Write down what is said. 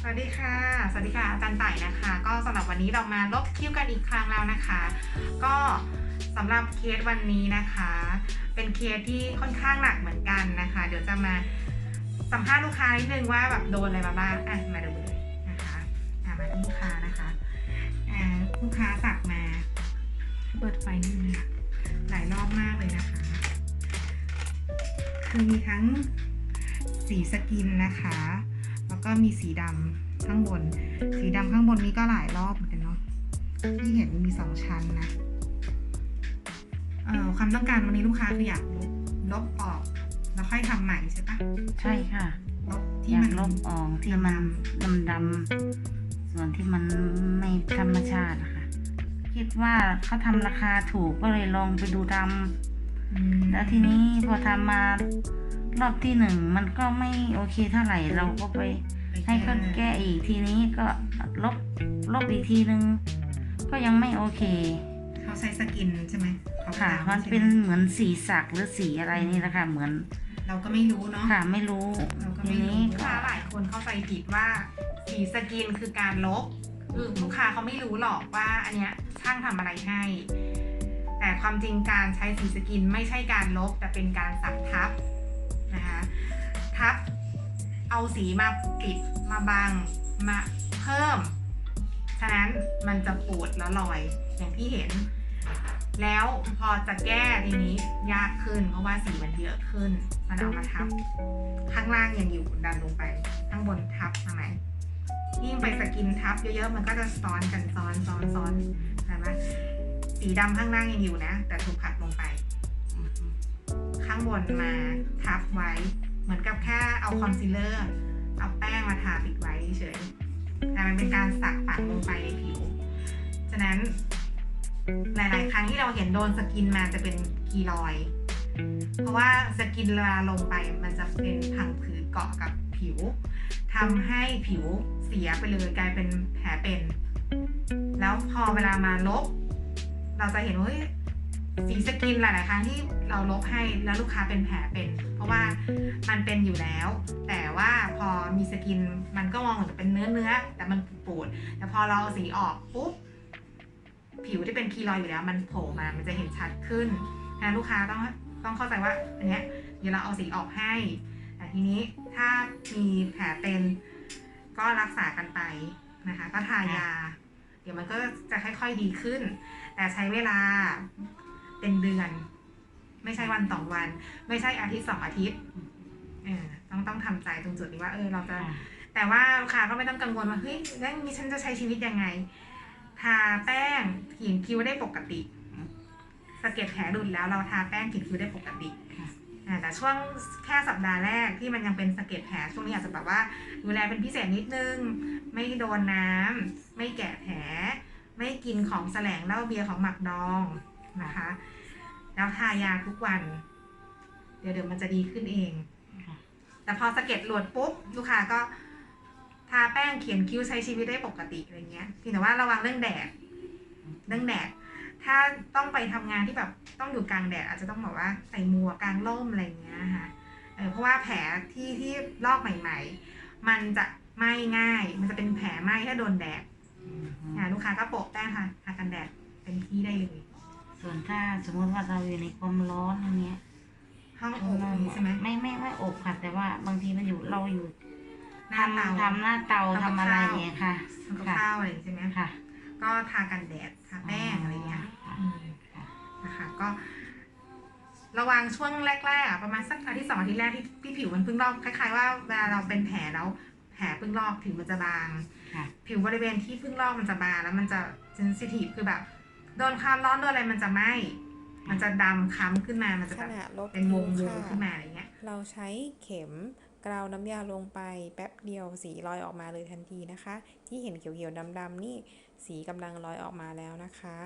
สวัสดีค่ะ สวัสดีค่ะอาจารย์ไต่นะคะ ก็สำหรับวันนี้เรามาลบคิ้วกันอีกครั้งแล้วนะคะ ก็สำหรับเคสวันนี้นะคะ เป็นเคสที่ค่อนข้างหนักเหมือนกันนะคะ เดี๋ยวจะมาสัมภาษณ์ลูกค้านิดนึงว่าแบบโดนอะไรมาบ้างอะมาดูเลยนะคะอะมาที่ลูกค้านะคะอ่าลูกค้าสักมา เปิดไฟนิดนึงหลายรอบมากเลยนะคะ คือมีทั้งสีสกินนะคะ แล้วก็มีสีดำข้างบน สีดำข้างบนนี้ก็หลายรอบเหมือนกันเนาะที่เห็นมีสองชั้นนะเอ่อความต้องการวันนี้ลูกค้าคืออยากลบลบออกแล้วค่อยทำใหม่ใช่ปะใช่ค่ะลบอที่ยามักนลบออกที่มันดำดำๆส่วนที่มันไม่ธรรมชาตินะคะคิดว่าเขาทำราคาถูกก็เลยลองไปดูดอืมำแล้วทีนี้พอทำมา รอบที่หนึ่งมันก็ไม่โอเคเท่าไหร่เราก็ไปให้เขาแก้อีกทีนี้ก็ลบลบอีกทีนึง ก็ยังไม่โอเค เขาใช้สกินใช่ไหมเขาค่ะขาวมันใช่ไหเป็นเหมือนสีสักหรือสีอะไรนี่แหละค่ะ เหมือน เราก็ไม่รู้เนาะค่ะ ไม่รู้เราก็ทีไม่รู้นี้ลูกก็ค้าหลายคนเข้าใจผิดว่าสีสกินคือการลบคือลูกค้าเขาไม่รู้หรอกว่า อันเนี้ยช่างทำอะไรให้ แต่ความจริงการใช้สีสกินไม่ใช่การลบแต่เป็นการสักทับ นะคะทับเอาสีมาปิดมาบังมาเพิ่ม ฉะนั้นมันจะปูดแล้วลอยอย่างที่เห็น แล้วพอจะแก้ทีนี้ยากขึ้น เพราะว่าสีมันเยอะขึ้น มันเอามาทับ ข้างล่างยังอยู่ดันลงไป ข้างบนทับทางไหนยิ่งไปสกินทับเยอะๆ มันก็จะซ้อนกันซ้อนซ้อนซ้อนเห็นไหมสีดำข้างล่างยังอยู่นะ แต่ถูกผลักลงไปางบนมาทับไว้ เหมือนกับแค่เอาคอนซีลเลอร์เอาแป้งมาทาปิดไว้เฉยแต่มันเป็นการสักฝังลงไปในผิว ฉะนั้นหลาย ๆ ครั้งที่เราเห็นโดนสกินมาจะเป็นคีรอย เพราะว่าสกินเวลาลงไปมันจะเป็นพังผืดเกาะกับผิวทำให้ผิวเสียไปเลยกลายเป็นแผลเป็น แล้วพอเวลามาลบ เราจะเห็นว่า สีสกินหลาย ๆ ครั้งที่เราลบให้แล้วลูกค้าเป็นแผลเป็น เพราะว่ามันเป็นอยู่แล้ว แต่ว่าพอมีสกินมันก็มองเหมือนเป็นเนื้อเนื้อแต่มันปูดแต่พอเราเอาสีออกปุ๊บผิวที่เป็นคีรอยอยู่แล้ว มันโผล่มา มันจะเห็นชัดขึ้นนะลูกค้าต้องต้องเข้าใจว่าอันเนี้ยเดี๋ยวเราเอาสีออกให้ แต่ทีนี้ถ้ามีแผลเป็นก็รักษากันไปนะคะ ก็ทายา เดี๋ยวมันก็จะค่อยๆดีขึ้น แต่ใช้เวลา เป็นเดือน ไม่ใช่วันสองวัน ไม่ใช่อาทิตย์สองอาทิตย์เออต้องต้องทำใจตรงจุดนี้ว่าเออเราจะค่ะแต่ว่าลูกค้าก็ไม่ต้องกังวลว่าเฮ้ยแล้วอย่างนี้ฉันจะใช้ชีวิตยังไง ทาแป้งเขียนคิ้วได้ปกติสะเก็ดแผลหลุดแล้วเราทาแป้งเขียนคิ้วได้ปกติค่ะอ่าแต่ช่วงแค่สัปดาห์แรกที่มันยังเป็นสะเก็ดแผลช่วงนี้อาจจะแบบว่าดูแลเป็นพิเศษนิดนึง ไม่โดนน้ำไม่แกะแผล ไม่กินของแสลงเหล้าเบียร์ของหมักดอง นะคะ แล้วทายาทุกวัน เดี๋ยวเดี๋ยวมันจะดีขึ้นเองค่ะแต่พอสะเก็ดหลุดปุ๊บลูกค้าก็ทาแป้งเขียนคิ้วใช้ชีวิตได้ปกติอะไรเงี้ยเพียงแต่ว่าระวังเรื่องแดด เรื่องแดด ถ้าต้องไปทำงานที่แบบต้องอยู่กลางแดดอาจจะต้องแบบว่าใส่หมวกกลางร่มอะไรเงี้ยค่ะเออเพราะว่าแผลที่ที่ลอกใหม่ ๆ มันจะไหม้ง่าย มันจะเป็นแผลไหม้ถ้าโดนแดดอืมอ่าลูกค้าก็โปะแป้งทาทากันแดดเป็นที่ได้เลย ส่วนถ้าสมมติว่าเราอยู่ในความร้อนอย่างเงี้ยห้องอบอย่างนี้ใช่ไหม ไม่ไม่ไม่อบค่ะ แต่ว่าบางทีมันอยู่เราอยู่หน้าเตาทำหน้าเตาทำกับทำอะไรข้าวอย่างเงี้ยค่ะทำกับค่ะข้าวอะไรอย่างงี้ใช่ไหมค่ะ ก็ทากันแดดทาแป้งอะไรเงี้ยค่ะ อืมค่ะนะคะก็ ระวังช่วงแรกๆอะประมาณสักอาทิตย์สองอาทิตย์แรกที่ที่ผิวมันเพิ่งลอกคล้ายๆว่าเวลาเราเป็นแผลแล้ว แผลเพิ่งลอกผิวมันจะบาง ค่ะ ผิวบริเวณที่เพิ่งลอกมันจะบางแล้วมันจะเซนซิทีฟคือแบบ โดนความร้อนโดนอะไรมันจะไหม้มันจะดำค้ำขึ้นมา มันจะขแบบณะลบเป็นวงคิ้วงค่ะขึ้นมาอะไรเงี้ย เราใช้เข็มกราวน้ำยาลงไปแป๊บเดียวสีลอยออกมาเลยทันทีนะคะ ที่เห็นเขียวๆดำๆนี่สีกำลังลอยออกมาแล้วนะคะ